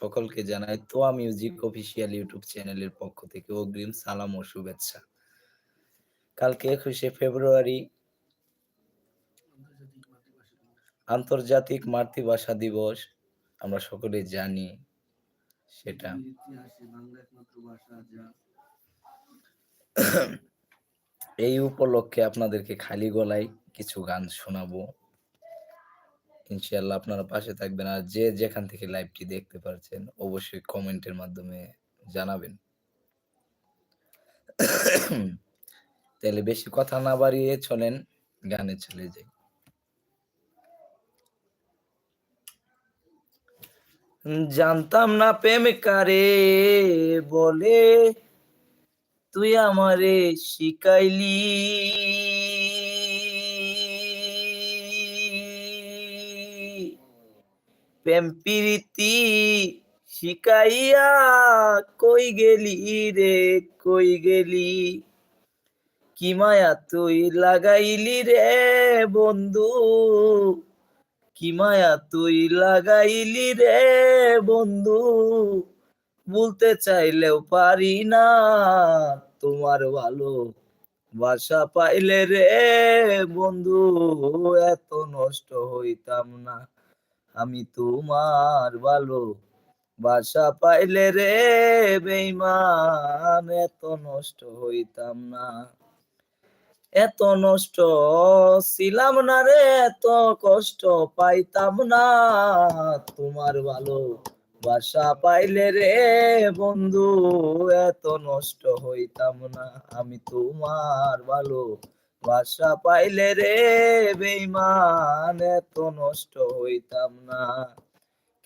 সকলকে জানাই তোয়া music official YouTube চ্যানেলের পক্ষ থেকে অগ্রিম সালাম ও শুভেচ্ছা। কালকে একুশে ফেব্রুয়ারি আন্তর্জাতিক মাতৃভাষা দিবস, আমরা সকলে জানি সেটা। এই উপলক্ষে আপনাদেরকে খালি গলায় কিছু গান শোনাবো। ইনশাআল্লাহ আপনারা পাশে থাকবেন আর যে যেখান থেকে লাইভটি দেখতে পারছেন, অবশ্যই কমেন্টের মাধ্যমে জানাবেন। তাহলে বেশি কথা না বাড়িয়ে চলেন, গানে চলে যাই। জানতাম না প্রেম কারে বলে, তুই আমারে শিখাইলি প্রেম শিখাইয়া কই গেলি রে, কই গেলি? কি মায়া তুই লাগাইলি রে বন্ধু? কি মায়া তুই লাগাইলি রে বন্ধু? বলতে চাইলেও পারি না, তোমার ভালো বাসা পাইলে রে বন্ধু, এত নষ্ট হইতাম না। আমি তোমার ভালো বাসা পাইলে রে বেইমান এত নষ্ট হইতাম না। এত নষ্ট ছিলাম না রে, এত কষ্ট পাইতাম না। তোমার ভালো বাসা পাইলে রে বন্ধু, এত নষ্ট হইতাম না। আমি তোমার ভালো বাসা পাইলে রে বেইমান এত নষ্ট হইতাম না।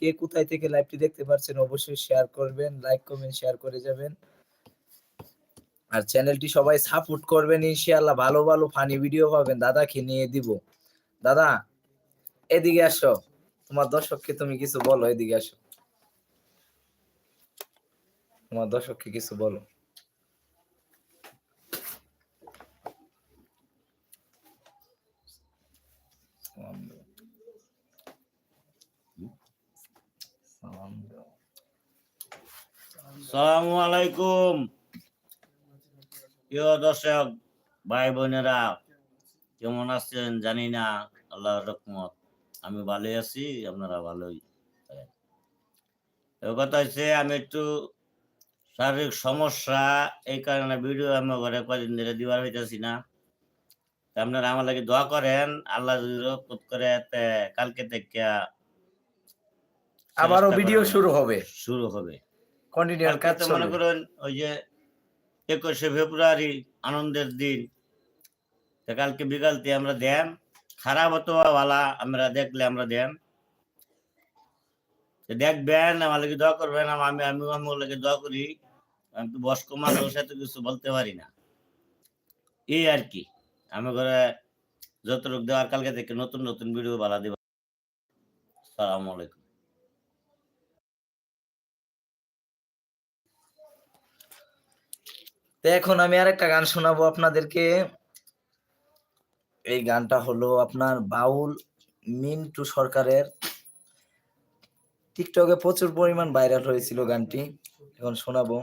কে কোথায় থেকে লাইভটি দেখতে পাচ্ছেন অবশ্যই শেয়ার করবেন লাইক কমেন্ট শেয়ার করে যাবেন। আর চ্যানেলটি সবাই সাপোর্ট করবেন, ইনশাআল্লাহ ভালো ভালো ফানি ভিডিও পাবেন। দাদাকে নিয়ে দিব। দাদা, এদিকে আসো। তোমার দর্শককে তুমি কিছু বলো, এদিকে আসো। তোমার দর্শককে কিছু বলো। সালাম দাও। সালাম দাও। সালামু আলাইকুম। প্রিয় ভাই বোনেরা, কেমন আছেন? জানি না, আল্লাহর রহমত। আমি ভালোই আছি, আপনারা ভালোই কথা হচ্ছে, আমি একটু শারীরিক সমস্যা, এই কারণে ভিডিও আমার ঘরে কদিন ধরে দিবার হইতেছি না। আপনারা আমার লাগে দোয়া করেন আল্লাহ রহমত করে কালকে থেকে আবারও ভিডিও শুরু হবে। শুরু হবে। কাজ মনে করেন ওই যে একুশে ফেব্রুয়ারি আনন্দের দিন। কালকে বিকালতে আমরা দেন। খারাপ হতো ভালা আমরা দেখলে আমরা দেন। দেখবেন আমার লাগে দোয়া করবেন আমি আমি আমার লাগে দোয়া করি। আমি তো বয়স্ক মানুষ এত কিছু বলতে পারি না। এই আর কি। আমি করে যতটুক দেওয়ার কালকে থেকে নতুন নতুন ভিডিও বালা দিব। সালাম আলাইকুম। তো এখন আমি আর একটা গান শোনাবো আপনাদেরকে। এই গানটা হলো আপনার বাউল মিন্টু সরকারের। টিকটকে প্রচুর পরিমাণ ভাইরাল হয়েছিল গানটি। এখন শোনাবো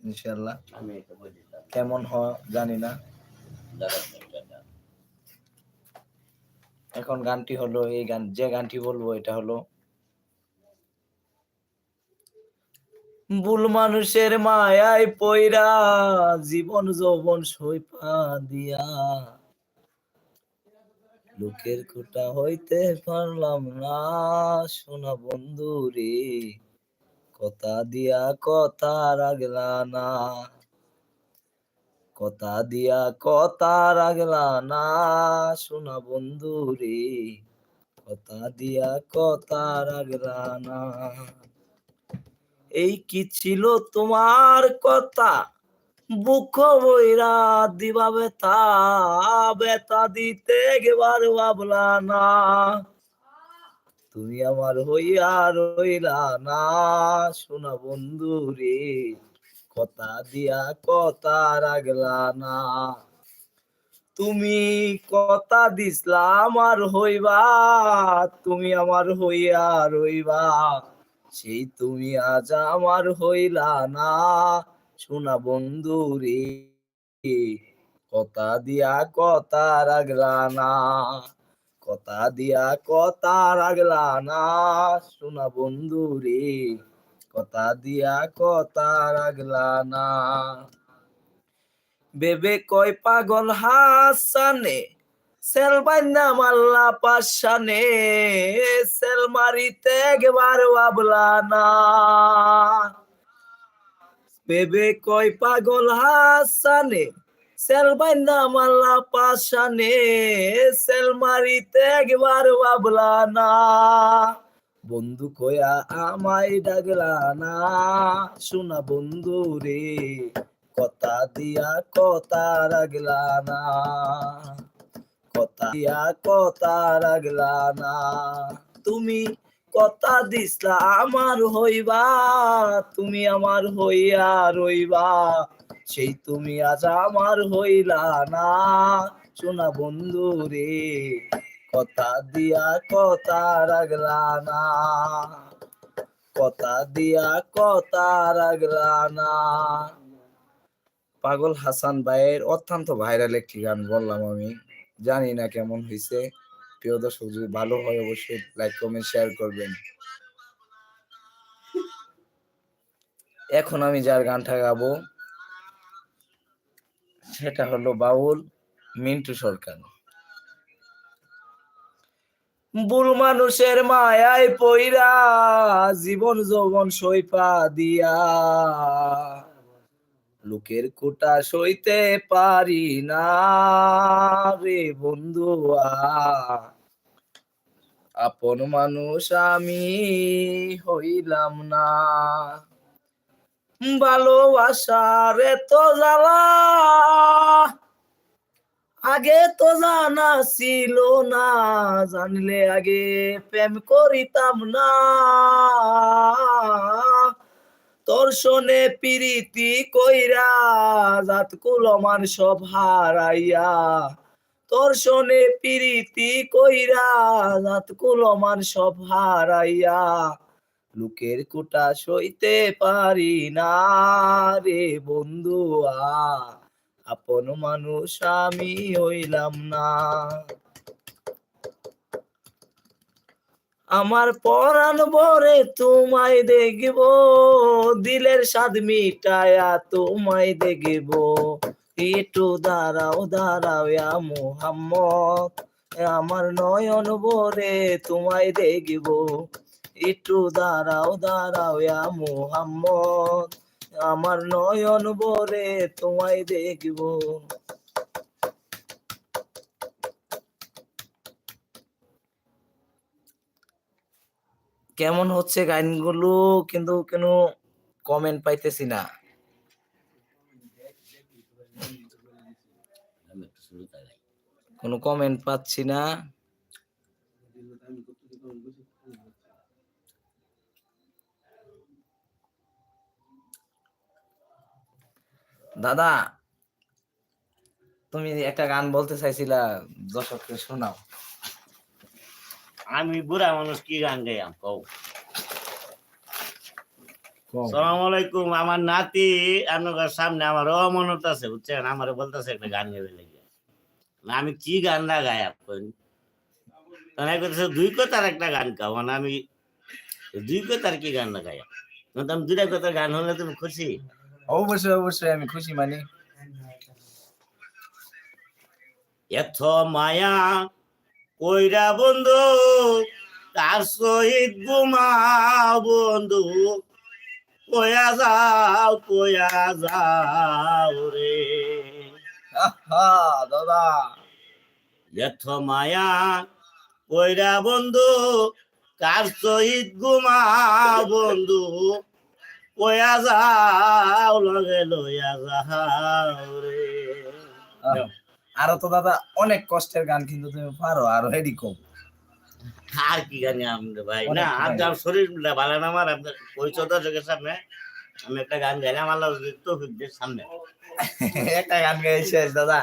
ইনশাল্লাহ কেমন হয় জানি না। এখন গানটি হলো, এই গান, যে গানটি বলব এটা হলো, ভুল মানুষের মায়ায় পয়রা জীবন যৌবন সইপা দিয়া। লোকের কোটা হইতে পারলাম না, সোনা বন্ধু রে কথা দিয়া কথা রাগলা না। কথা দিয়া কথা রাগলা না, শোনা বন্ধু রে। কথা দিয়া কথা রাগলা না। এই কি ছিল তোমার কথা? বুক বইরা দিবা বেতা বেতা দিতে গেবার ভাবলা না। তুমি আমার হইয়া রইলা না, শোনা বন্ধু রে। কথা দিয়া কথা রাগলা না। তুমি কথা দিসলা আমার হইবা, তুমি আমার হইয়া রইবা। সেই তুমি আজ আমার হইলা না। শোনা বন্ধু রে, কথা দিয়া কথা রাগলা না। কথা দিয়া কথা রাগলা না, শোনা বন্ধু রে। কথা দিয়া কথা রাগলা না। বেবে কয় পাগল হাসানে, সেল বাইন্দা মাল্লা পাশানে, সেল মারিতে একবার বাবলা না। বেবে কয় পাগল হাসানে, সেল বাইন্দা মাল্লা পাশানে, সেল মারিতে একবার বাবলা না। বন্ধু কয়া আমায় ডাগলা না। শোনা বন্ধু রে, কথা দিয়া কথা রাগলা না। কথা দিয়া কথা রাগলা না। তুমি কথা দিসলা আমার হইবা, তুমি আমার হইয়া রইবা। সেই তুমি আজ আমার হইলা না। শোনা বন্ধু রে। কথা দিয়া কথা রাগলা না। কথা দিয়া কথা রাগলা না। পাগল হাসান ভাইয়ের অত্যন্ত ভাইরাল একটি গান বললাম আমি। জানি না কেমন হয়েছে প্রিয় দর্শক, যদি ভালো হয় অবশ্যই লাইক কমেন্ট শেয়ার করবেন। এখন আমি যার গানটা গাবো, সেটা হলো বাউল মিন্টু সরকার। বুল মানুষের মায়ায় পইরা জীবন যৌবন সইপা দিয়া। লোকের কোটা সইতে পারি না রে বন্ধুয়া আপন মানুষ আমি হইলাম না। ভালোবাসার তো জ্বালা আগে তো জানা ছিল না, জানলে আগে প্রেম করিতাম না। তোর শোনে পিরিতি কইরা জাত কুলমান সব হারাইয়া। তোর শোনে পিরিতি কইরা জাত কুলমান সব হারাইয়া। লোকের কুটা সইতে পারি না রে বন্ধুয়া। আপন মানুষ আমি হইলাম না। আমার পরাণ ভরে তোমায় দেখব, দিলের স্বাদ মিটায়া তোমায় দেখব। একটু দাঁড়াও দাঁড়াও ইয়া মোহাম্মদ, আমার নয়ন ভরে তোমায় দেখব। একটু দাঁড়াও দাঁড়াও ইয়া মোহাম্মদ আমার নয়ন ভরে তোমায় দেখব। কেমন হচ্ছে গানগুলো? কিন্তু কোনো কমেন্ট পাইতেছি না। কোনো কমেন্ট পাচ্ছি না। দাদা তুমি একটা গান বলতে চাইছিলা দর্শককে শোনাও। আমি বুড়া মানুষ কি গান গাইয়াম? কও। সালাম আলাইকুম আমার নাতি আপনার সামনে আমার অমনত আছে বুঝছেন? আমার বলতেছে একটা গান গাইবে লেগে আমি কি গান না গাই আপনি তাই করতেছে দুই কথার একটা গান গাও মানে আমি দুই কথার কি গান না গাই আমি দুইটা কথার গান হলে তুমি খুশি? অবশ্যই অবশ্যই আমি খুশি মানে। এত মায়া কইরা বন্ধু তার সহিত গুমা বন্ধু। কয়া যাও কয়া যাও রে। দাদা। এত মায়া কইরা বন্ধু কার সহিত গুমা বন্ধু। কয়া যাও লগে লইয়া যাও রে। আরও তো দাদা অনেক কষ্টের গান কিন্তু তুমি পারো আরও হেডি কম। আর কি জানি আমাদের ভাই? না আর যার শরীর ভালো না আমার আপনার পরিচয় দর্শকের সামনে। আমি একটা গান গাইলাম আল্লাহ তৌফিকদের সামনে। একটা গান গাই শেষ দাদা।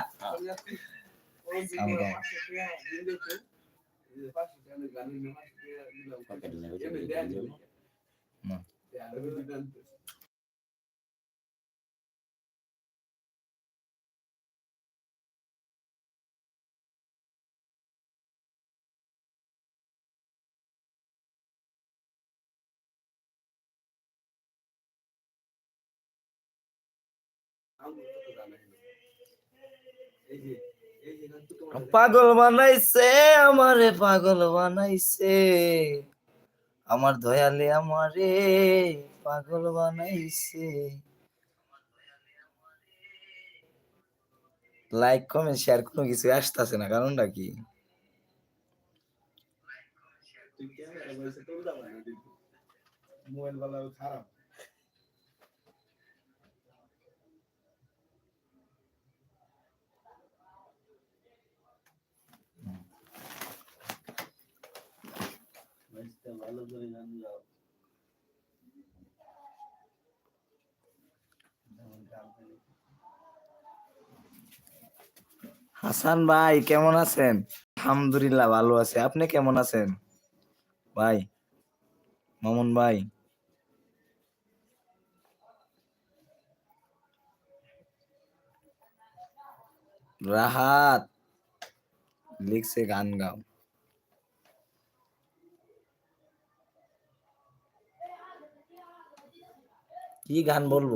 পাগল বানাইছে আমারে পাগল বানাইছে। আমার দয়ালে আমারে পাগল বানাইছে। লাইক কমেন্ট শেয়ার কোনো কিছু আসতেছে না, কারণটা কি? মোবাইল বালা খারাপ ভালো করে গান গাও হাসান ভাই, কেমন আছেন? আলহামদুলিল্লাহ ভালো আছে। আপনি কেমন আছেন? ভাই, মামুন ভাই। রাহাত, লিখছে গান গাও। কি গান বলব?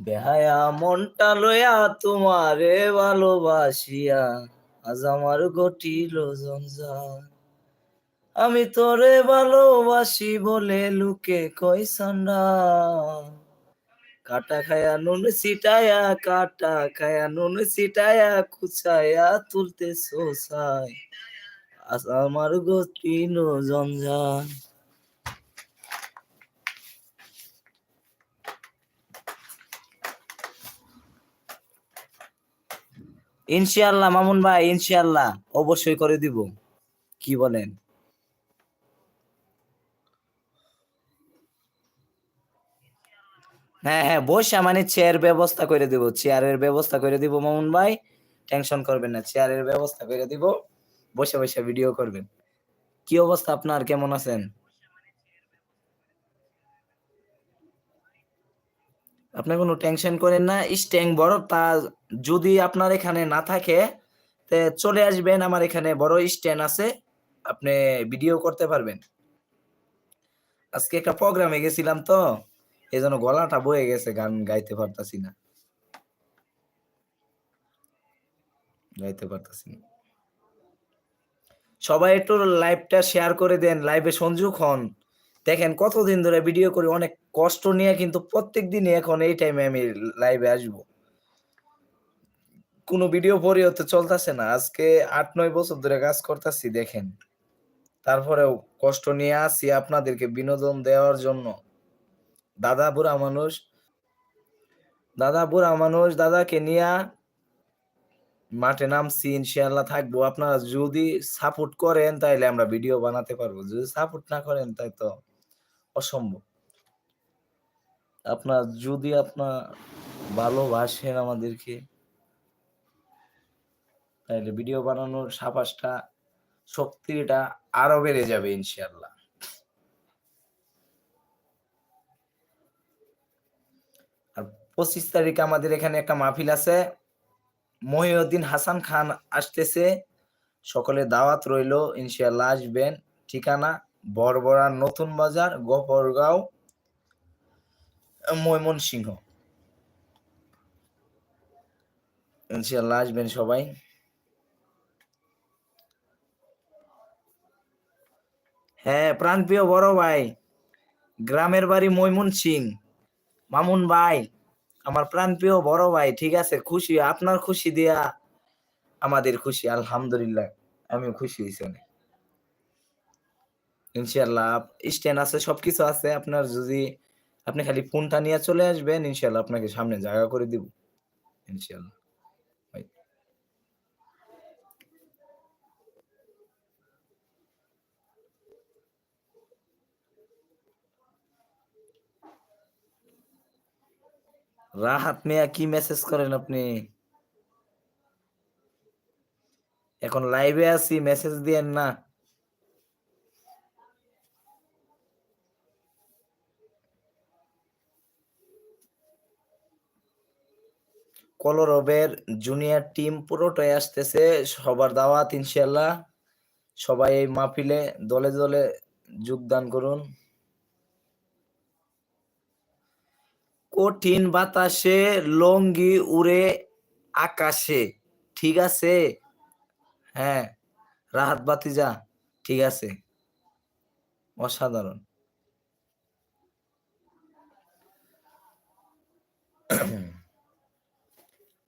বেহায়া মনটা লয়া তোমারে ভালোবাসিয়া, আজ আমার গটিল জঞ্জাল আমি তোরে ভালোবাসি বলে লুকে কই সান্ডা। কাটা খায়া নুন সিটায়া কাটা খায়া নুন সিটায়া কুচায়া তুলতে আজ আমার জঞ্জাল মামুন ভাই, ইনশাআল্লাহ, অবশ্যই করে দিব। কি বলেন? হ্যাঁ হ্যাঁ বসা মানে চেয়ার ব্যবস্থা করে দিব চেয়ারের ব্যবস্থা করে দিব, মামুন ভাই। টেনশন করবেন না চেয়ারের ব্যবস্থা করে দিব। বসে বসে ভিডিও করবেন। কি অবস্থা আপনার? কেমন আছেন? আপনি কোনো টেনশন করেন না, স্ট্যাং বড় তা যদি আপনার এখানে না থাকে, তে চলে আসবেন। আমার এখানে বড় স্ট্যান্ড আছে, আপনি ভিডিও করতে পারবেন। আজকে একটা প্রোগ্রামে গেছিলাম তো, এই জন্য গলাটা বয়ে গেছে, গান গাইতে পারতাছি না। গাইতে পারতাছি না। সবাই একটু লাইভটা শেয়ার করে দেন লাইভে সংযোগ হন দেখেন কতদিন ধরে ভিডিও করি, অনেক কষ্ট নিয়ে কিন্তু প্রত্যেক দিনই এখন এই টাইমে আমি লাইভে আসব। কোনো ভিডিও পরেও তো চলতেছে না। আজকে আট, নয় বছর ধরে কাজ করতেছি, দেখেন। তারপরেও কষ্ট নিয়ে আসি আপনাদেরকে বিনোদন দেওয়ার জন্য। দাদা বুড়া মানুষ, দাদা বুড়া মানুষ, দাদাকে নিয়ে মাঠে নামছি ইনশাল্লাহ থাকব। আপনারা যদি সাপোর্ট করেন, তাইলে আমরা ভিডিও বানাতে পারব। যদি সাপোর্ট না করেন, তাই তো অসম্ভব। আপনার, যদি আপনার ভালোবাসেন আমাদেরকে তাহলে ভিডিও বানানোর সাবাসটা শক্তিটা আরও বেড়ে যাবে ইনশাল্লাহ আর পঁচিশ তারিখ আমাদের এখানে একটা মাহফিল আছে। মহিউদ্দিন হাসান খান আসতেছে। সকলে দাওয়াত রইল ইনশাল্লাহ আসবেন। ঠিকানা বড়বড়া নতুন বাজার গোপরগাঁও ময়মনসিংহ। ইনশাল্লাহ আসবেন সবাই। হ্যাঁ প্রাণপ্রিয় বড় ভাই, গ্রামের বাড়ি ময়মন সিং মামুন ভাই আমার প্রাণ প্রিয় বড় ভাই, ঠিক আছে? খুশি, আপনার খুশি দিয়া আমাদের খুশি, আলহামদুলিল্লাহ। আমি খুশি হয়েছি অনেক। ইনশাল্লাহ স্ট্যান্ড আছে, সবকিছু আছে। আপনার যদি, আপনি খালি ফোনটা নিয়ে চলে আসবেন ইনশাল্লাহ আপনাকে সামনে জায়গা করে দিব। ইনশাল্লাহ রাহাত মিয়া কি মেসেজ করেন আপনি? এখন লাইভে আছি মেসেজ দিয়েন না। কলরবের জুনিয়র টিম পুরোটাই আসতেছে, সবার দাওয়াত ইনশাল্লাহ সবাই এই মাহফিলে দলে দলে যোগদান করুন। কঠিন বাতাসে লঙ্গি উড়ে আকাশে। ঠিক আছে? হ্যাঁ রাহাত বাতিজা ঠিক আছে। অসাধারণ।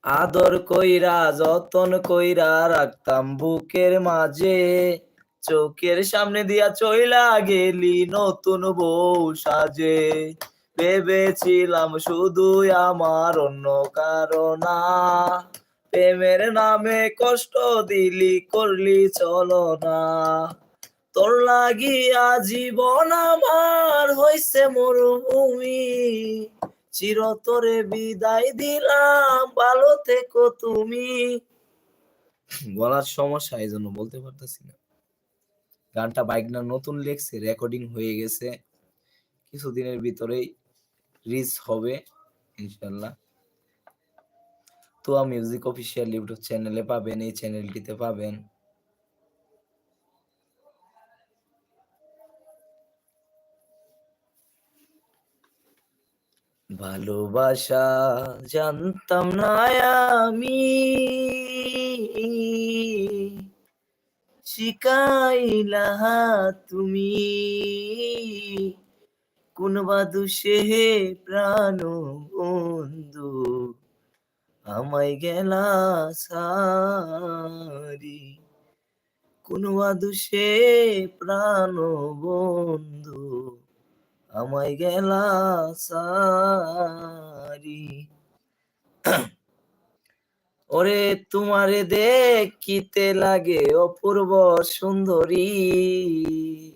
আদর কইরা, যতন কইরা রাখতাম বুকের মাঝে। চোখের সামনে দিয়া চইলা গেলি নতুন বউ সাজে। ভেবেছিলাম শুধু আমার অন্য কারণা। প্রেমের নামে কষ্ট দিলি, করলি চলো না। তোর লাগিয়া জীবন আমার হইছে মরুভূমি। চিরতরে বিদায় দিলাম, ভালো থেকো তুমি। বলার সমস্যা এই জন্য বলতে পারতেছি না। গানটা বাইক না, নতুন লেখছে রেকর্ডিং হয়ে গেছে। কিছুদিনের ভিতরেই রিচ হবে, ইনশাল্লাহ। তোয়া মিউজিক অফিসিয়াল ইউটিউব চ্যানেলে পাবেন, এই চ্যানেলটিতে পাবেন। ভালোবাসা জানতাম না আমি। শিকাইলা তুমি। কোন বাদুষে প্রাণ বন্ধু, আমায় গেলা সারি। কোন বাদুষে প্রাণ বন্ধু, আমায় গেলা সারি। ওরে তোমারে দেখিতে লাগে অপূর্ব সুন্দরী।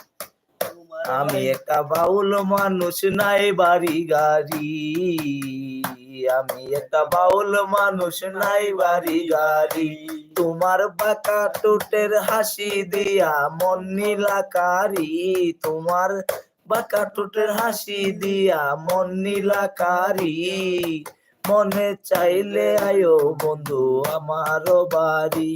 আমি একটা বাউল মানুষ নাই, বাড়ি গাড়ি। আমি একটা বাউল মানুষ নাই, বাড়ি গাড়ি। তোমার বাঁকা টোটের হাসি দিয়া মন নীলাকারি। তোমার বাঁকা টোটের হাসি দিয়া মন নীলাকারি। মনে চাইলে আয়ো বন্ধু আমার বাড়ি।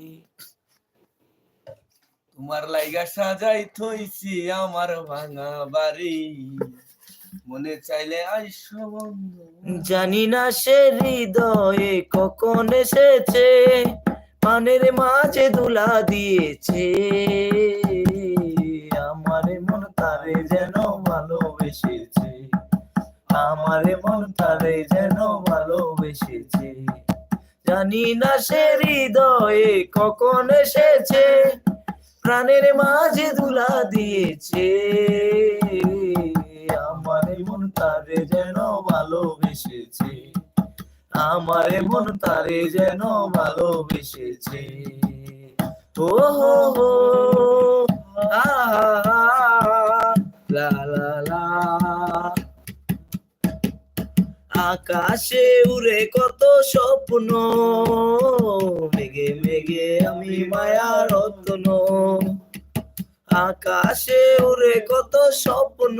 তোমার লাইগা সাজাই থইছি আমার ভাঙা বাড়ি। মনে চাইলে আইসো জানি না সে হৃদয়ে কখন এসেছে, পানের মাঝে দুলা দিয়েছে। আমার মন তারে যেন ভালোবেসেছে, আমার মন তারে যেন ভালোবেসেছে। জানি না সে হৃদয়ে কখন এসেছে প্রাণের মাঝে দুলা দিয়েছে। আমার মন তারে যেন ভালোবেসেছে। আমার মন তারে যেন ভালোবেসেছে। ও হো হো লা লা লা। আকাশে উড়ে কত স্বপ্ন। মেঘে মেঘে আমি মায়া রত্ন। আকাশে উড়ে কত স্বপ্ন।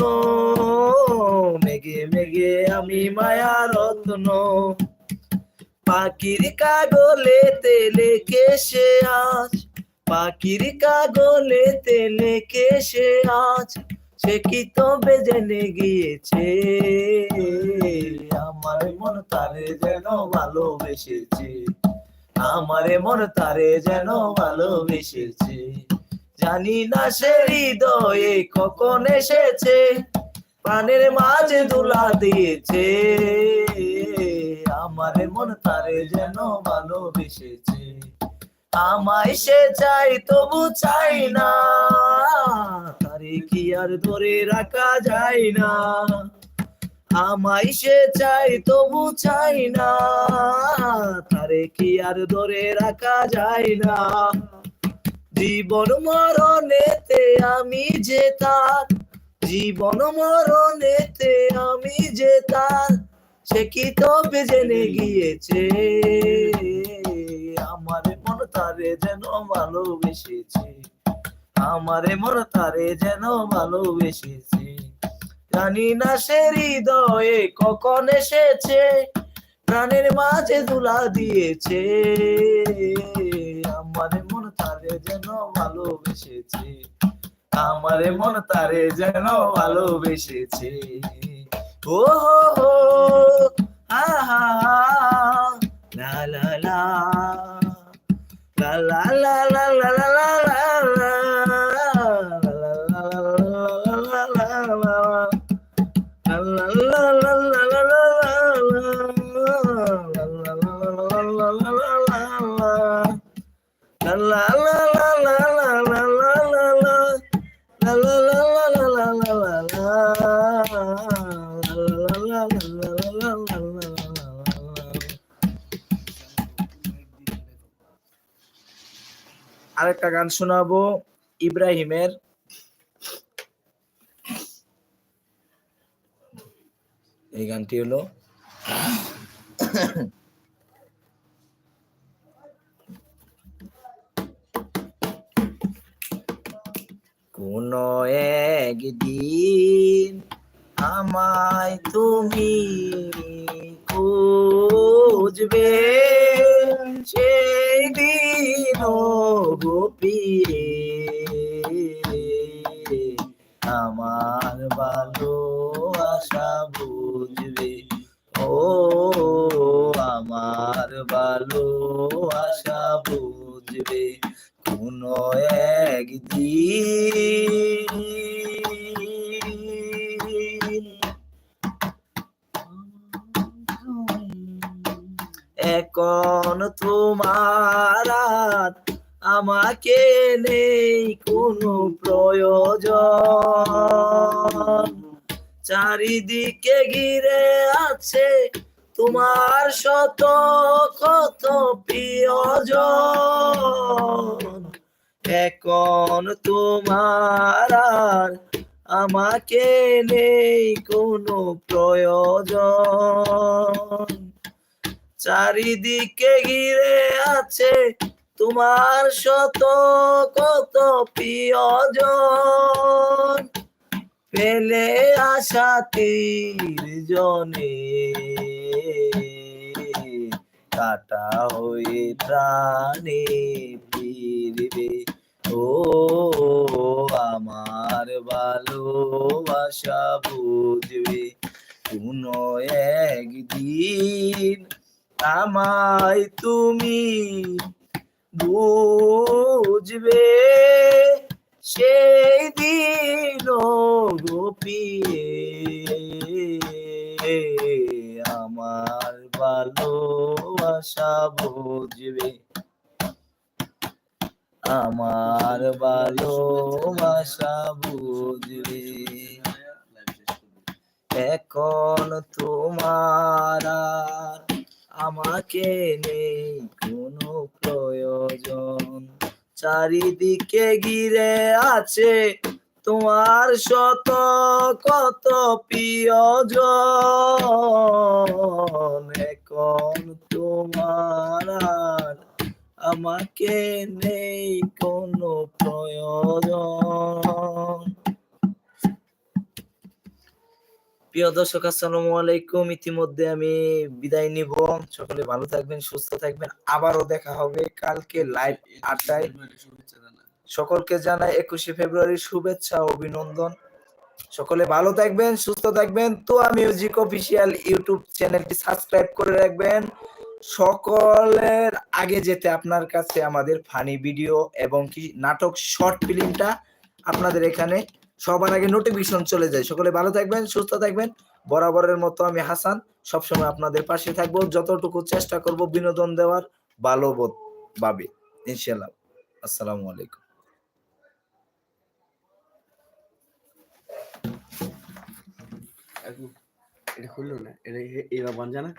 মেঘে মেঘে আমি মায়া রত্ন। পাখির কাগলে তেলে কেসে আজ। পাখির কাগলেতে লেখে সে আজ। সে কি তবে জেনে গিয়েছে? আমার মন তারে যেন ভালোবেসেছে। আমার মন তারে যেন ভালোবেসেছে। জানি না সে হৃদয়ে কখন এসেছে, প্রাণের মাঝে দুলা দিয়েছে। আমার মন তারে যেন ভালোবেসেছে। আমায় সে চাই, তবু চাই না। তারে কি আর ধরে রাখা যায় না। আমায় সে চাই, তবু চাই না। তারে কি আর ধরে রাখা যায় না। জীবন মরণেতে আমি যে তার, জীবন মরণেতে আমি যে তার, সে কি তবে জেনে গিয়েছে? আমার মন তারে যেন ভালোবেসেছে। আমার মন তারে যেন ভালোবেসেছে। জানি না সে হৃদয়ে কখন এসেছে, প্রাণের মাঝে দুলা দিয়েছে। আমার মন তারে যেন ভালোবেসেছে, আমার মন তারে যেন ভালোবেসেছে। ও হো হো লা লা লা লা লা লা লা লা লা। আরেকটা গান শোনাবো ইব্রাহিমের। এই গানটি হলো কোন একদিন আমায় তুমি খুঁজবে সেই গোপিয়ে আমার ভালো আশা বুঝবে। ও আমার ভালো আশা বুঝবে। কোন একদিন এখন তোমার আমাকে নেই কোনো প্রয়োজন। চারিদিকে ঘিরে আছে তোমার শত কত প্রিয়জন। এখন তোমার আর আমাকে নেই কোনো প্রয়োজন। চারিদিকে ঘিরে আছে তোমার শত কত প্রিয়জন পেলে আশা তীর জনে। কাটা হয়ে প্রাণে ফিরবে। ও আমার ভালোবাসা বুঝবে। কোন একদিন আমায় তুমি বুঝবে সেই দিন গোপিয়ে আমার ভালোবাসা বুঝবে। আমার ভালোবাসা বুঝবে। এখন তোমার আমাকে নেই কোনো প্রয়োজন। চারিদিকে ঘিরে আছে তোমার শত কত প্রিয়জন। এখন তোমার আর আমাকে নেই কোনো প্রয়োজন। প্রিয় দর্শক, আসসালামু আলাইকুম। ইতিমধ্যে আমি বিদায় নিব। সকলে ভালো থাকবেন, সুস্থ থাকবেন। আবারও দেখা হবে কালকে লাইভ জানাই। সকলকে জানাই একুশে ফেব্রুয়ারি শুভেচ্ছা, অভিনন্দন। সকলে ভালো থাকবেন, সুস্থ থাকবেন। তো মিউজিক অফিসিয়াল ইউটিউব চ্যানেলটি সাবস্ক্রাইব করে রাখবেন। সকলের আগে যেতে আপনার কাছে আমাদের ফানি ভিডিও এবং কি নাটক, শর্ট ফিল্মটা আপনাদের এখানে সবার আগে নোটিফিকেশন চলে যায়। সকলে ভালো থাকবেন, সুস্থ থাকবেন। বরাবরের মতো আমি হাসান, সবসময় আপনাদের পাশে থাকব। যতটুকু চেষ্টা করব বিনোদন দেওয়ার ভালো বোধ ভাবে ইনশাল্লাহ আসসালামু আলাইকুম। এটা খুললো না? এটা এবার বন জানা